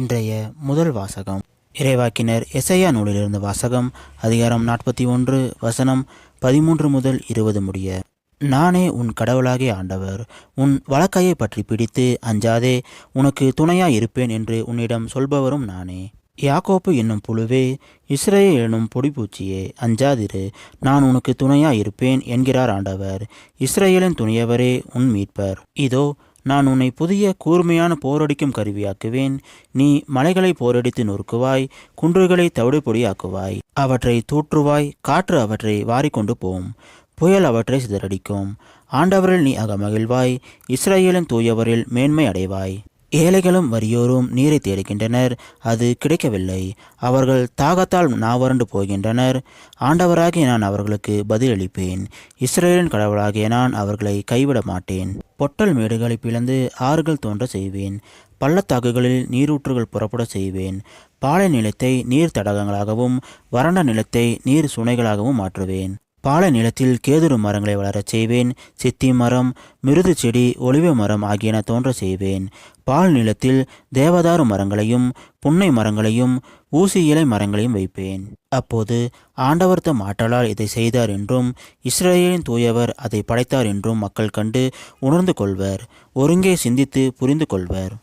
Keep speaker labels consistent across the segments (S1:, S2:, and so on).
S1: இன்றைய முதல் வாசகம். இறைவாக்கினர் எசையா நூலிலிருந்து வாசகம் அதிகாரம் நாற்பத்தி ஒன்று வசனம் பதிமூன்று முதல் இருபது முடிய. நானே உன் கடவுளாகிய ஆண்டவர் உன் வழக்கையை பற்றி பிடித்து அஞ்சாதே உனக்கு துணையாய் இருப்பேன் என்று உன்னிடம் சொல்பவரும் நானே. யாக்கோப்பு என்னும் புழுவே இஸ்ரேல் எனும் பொடிப்பூச்சியே அஞ்சாதிரு நான் உனக்கு துணையாய் இருப்பேன் என்கிறார் ஆண்டவர். இஸ்ரேலின் துணையவரே உன் மீட்பர். இதோ நான் உன்னை புதிய கூர்மையான போரடிக்கும் கருவியாக்குவேன். நீ மலைகளை போரடித்து நொறுக்குவாய் குன்றுகளை தவிடுபொடியாக்குவாய். அவற்றை தூற்றுவாய் காற்று அவற்றை வாரிக்கொண்டு போம். புயல் அவற்றை சிதறடிக்கும். ஆண்டவரில் நீ அகமகிழ்வாய் இஸ்ரேலின் தூயவரில் மேன்மை அடைவாய். ஏழைகளும் வறியோரும் நீரை தேடுகின்றனர். அது கிடைக்கவில்லை. அவர்கள் தாகத்தால் நாவறண்டு போகின்றனர். ஆண்டவராகிய நான் அவர்களுக்கு பதிலளிப்பேன். இஸ்ரேலின் கடவுளாகிய நான் அவர்களை கைவிட மாட்டேன் பொட்டல் மேடுகளை பிளந்து ஆறுகள் தோன்ற செய்வேன். பள்ளத்தாக்குகளில் நீரூற்றுகள் புறப்பட செய்வேன். பாலை நிலத்தை நீர் தடகங்களாகவும் வறண்ட நிலத்தை நீர் சுனைகளாகவும் மாற்றுவேன். பாலை நிலத்தில் கேதுரு மரங்களை வளரச் செய்வேன் சித்தி மரம் மிருது செடி ஒளிவ மரம் ஆகியன தோன்ற செய்வேன். பால் நிலத்தில் தேவதாரு மரங்களையும் புன்னை மரங்களையும் ஊசி இலை மரங்களையும் வைப்பேன். அப்போது ஆண்டவர் தம் ஆற்றலால் இதை செய்தார் என்றும் இஸ்ரேலின் தூயவர் அதை படைத்தார் என்றும் மக்கள் கண்டு உணர்ந்து கொள்வர் ஒருங்கே சிந்தித்து புரிந்து கொள்வர்.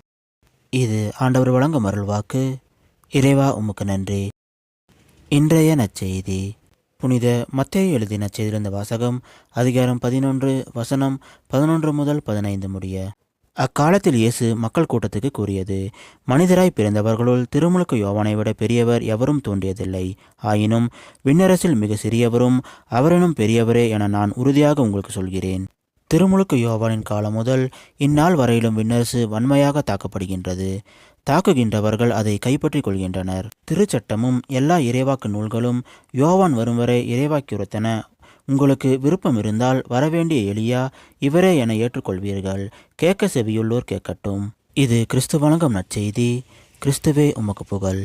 S1: இது ஆண்டவர் வழங்கும் அருள்வாக்கு. இறைவா உமக்கு நன்றி. இன்றைய நற்செய்தி. புனித மத்தேயு எழுதின செய்திருந்த வாசகம் அதிகாரம் பதினொன்று வசனம் பதினொன்று முதல் பதினைந்து முடிய. அக்காலத்தில் இயேசு மக்கள் கூட்டத்துக்கு கூறியது மனிதராய் பிறந்தவர்களுள் திருமுழுக்கு யோவானை விட பெரியவர் எவரும் தோன்றியதில்லை. ஆயினும் விண்ணரசில் மிக சிறியவரும் அவரினும் பெரியவரே என நான் உறுதியாக உங்களுக்கு சொல்கிறேன். திருமுழுக்கு யோவானின் காலம் முதல் இந்நாள் வரையிலும் விண்ணரசு வன்மையாக தாக்கப்படுகின்றது. தாக்குகின்றவர்கள் அதை கைப்பற்றிக் கொள்கின்றனர். திருச்சட்டமும் எல்லா இறைவாக்கு நூல்களும் யோவான் வரும் வரை இறைவாக்கியுறுத்தன உங்களுக்கு விருப்பம் இருந்தால் வரவேண்டிய எளியா இவரே என ஏற்றுக்கொள்வீர்கள். கேட்க செவியுள்ளோர் கேட்கட்டும். இது கிறிஸ்து வழங்கும் நற்செய்தி. கிறிஸ்துவே உமக்கு புகழ்.